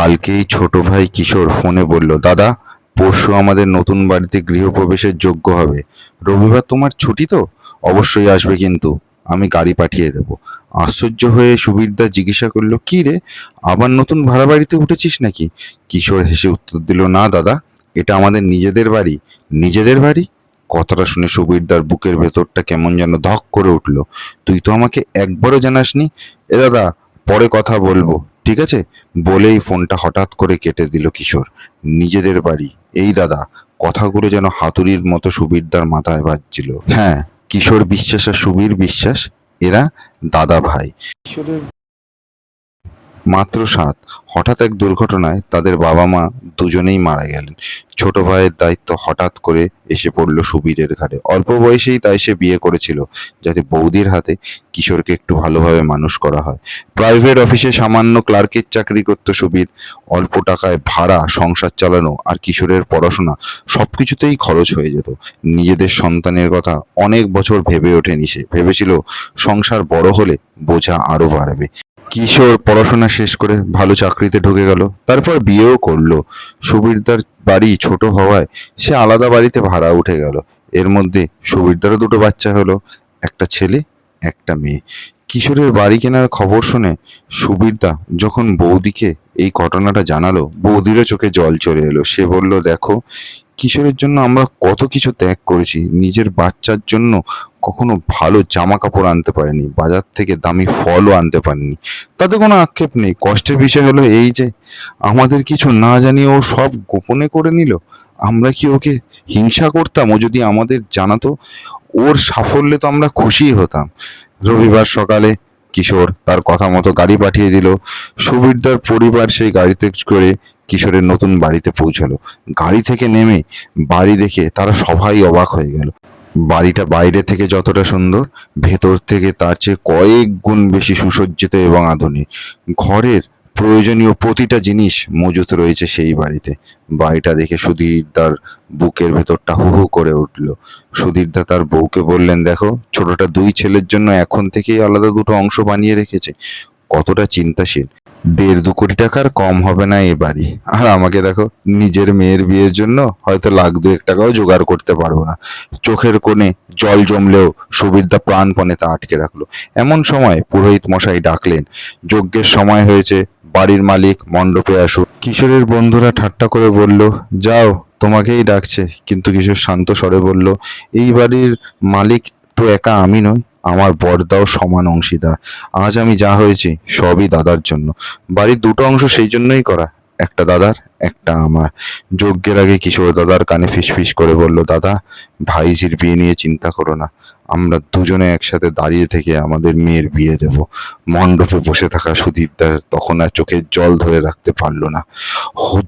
কালকেই ছোট ভাই কিশোর ফোনে বলল, দাদা, পরশু আমাদের নতুন বাড়িতে গৃহপ্রবেশের যোগ্য হবে। রবিবার তোমার ছুটি তো? অবশ্যই আসবে কিন্তু। আমি গাড়ি পাঠিয়ে দেব। আশ্চর্য হয়ে সুবীরদা জিজ্ঞাসা করল, কি রে, আবার নতুন ভাড়া বাড়িতে উঠেছিস নাকি? কিশোর হেসে উত্তর দিল, না দাদা, এটা আমাদের নিজেদের বাড়ি। নিজেদের বাড়ি? কথাটা শুনে সুবীরদার বুকের ভেতরটা কেমন যেন ধক করে উঠল, তুই তো আমাকে একবারও জানাসনি? এ দাদা, পরে কথা বলব। ঠিক আছে? বলেই ফোনটা হঠাৎ করে কেটে দিল কিশোর। নিজেদের বাড়ি। এই দাদা, কথাগুলো যেন হাতুড়ির মতো সুবীরদার মাথায় বাজছিল। হ্যাঁ কিশোর বিশ্বাস আর সুবীর বিশ্বাস, এরা দাদা ভাই। কিশোরের মাত্র সাত। হঠাৎ এক দুর্ঘটনায় তাদের বাবা মা দুজনেই মারা গেলেন। ছোট ভাইয়ের দায়িত্ব হঠাৎ করে এসে পড়ল সুবীরের ঘাড়ে। অল্প বয়সেই তাই সে বিয়ে করেছিল, যাতে বৌদির হাতে কিশোরকে একটু ভালোভাবে মানুষ করা হয়। প্রাইভেট অফিসে সামান্য ক্লার্কের চাকরি করত সুবীর। অল্প টাকায় ভাড়া, সংসার চালানো আর কিশোরের পড়াশোনা সব কিছুতেই খরচ হয়ে যেত। নিজেদের সন্তানের কথা অনেক বছর ভেবে ওঠেনি সে। ভেবেছিল সংসার বড় হলে বোঝা আরও বাড়বে। কিশোর পড়াশোনা শেষ করে ভালো চাকরিতে ঢুকে গেল, তারপর বিয়েও করল। সুবীরদার বাড়ি ছোট হওয়ায় সে আলাদা বাড়িতে ভাড়া উঠে গেল। এর মধ্যে সুবীরদারও দুটো বাচ্চা হলো, একটা ছেলে, একটা মেয়ে। কিশোরের বাড়ি কেনার খবর শুনে সুবীরদা যখন বৌদিকে এই ঘটনাটা জানালো, বৌদিরও চোখে জল চলে এলো। সে বলল, দেখো, কিশোরের জন্য আমরা কত কিছু ত্যাগ করেছি, নিজের বাচ্চার জন্য কখনো ভালো জামা কাপড় আনতে পারেনি, বাজার থেকে দামি ফলও আনতে পারেনি। তাতে কোনো আক্ষেপ নেই। কষ্টের বিষয় হলো এই যে, আমাদের কিছু না জানিয়ে ও সব গোপনে করে নিল। আমরা কি ওকে হিংসা করতাম? ও যদি আমাদের জানাতো, ওর সাফল্যে তো আমরা খুশি হতাম। রবিবার সকালে কিশোর তার কথা মতো গাড়ি পাঠিয়ে দিল। সুবীরদার পরিবার সেই গাড়িতে করে কিশোরের নতুন বাড়িতে পৌঁছালো। গাড়ি থেকে নেমে বাড়ি দেখে তারা সবাই অবাক হয়ে গেল। বাড়িটা বাইরে থেকে যতটা সুন্দর, ভেতর থেকে তার চেয়ে কয়েক গুণ বেশি সুসজ্জিত এবং আধুনিক। ঘরের প্রয়োজনীয় প্রতিটা জিনিস মজুত রয়েছে সেই বাড়িতে। বাড়িটা দেখে সুধীরদার বুকের ভেতরটা হু হু করে উঠল। সুধীরদা তার বউকে বললেন, দেখো, ছোটটা দুই ছেলের জন্য এখন থেকেই আলাদা দুটো অংশ বানিয়ে রেখেছে। কতটা চিন্তাশীল। দেড় দু কোটি টাকার কম হবে না এ বাড়ি। আর আমাকে দেখো, নিজের মেয়ের বিয়ের জন্য হয়তো লাখ দুয়েক টাকাও জোগাড় করতে পারব না। চোখের কোণে জল জমলেও সুবিরদা প্রাণপণে তা আটকে রাখল। এমন সময় পুরোহিত মশাই ডাকলেন, যজ্ঞের সময় হয়েছে, বাড়ির মালিক মণ্ডপে আসুন। কিশোরের বন্ধুরা ঠাট্টা করে বলল, যাও, তোমাকেই ডাকছে। কিন্তু কিশোর শান্ত স্বরে বলল, এই বাড়ির মালিক তো একা আমি নই আমার বড়দাও সমান অংশীদার। আজ আমি যা হয়েছি, সবই দাদার জন্য। বাড়ির দুটো অংশ সেই জন্যই করা, একটা দাদার, একটা আমার। যজ্ঞের আগে কিশোর দাদার কানে ফিসফিস করে বলল, দাদা, ভাইঝির বিয়ে নিয়ে চিন্তা করো না। আমরা দুজনে একসাথে দাঁড়িয়ে থেকে আমাদের মেয়ের বিয়ে দেব। মণ্ডপে বসে থাকা সুদীপদার তখন আর চোখের জল ধরে রাখতে পারল না।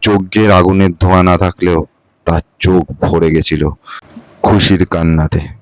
যজ্ঞের আগুনের ধোঁয়া না থাকলেও তার চোখ ভরে গেছিল খুশির কান্নাতে।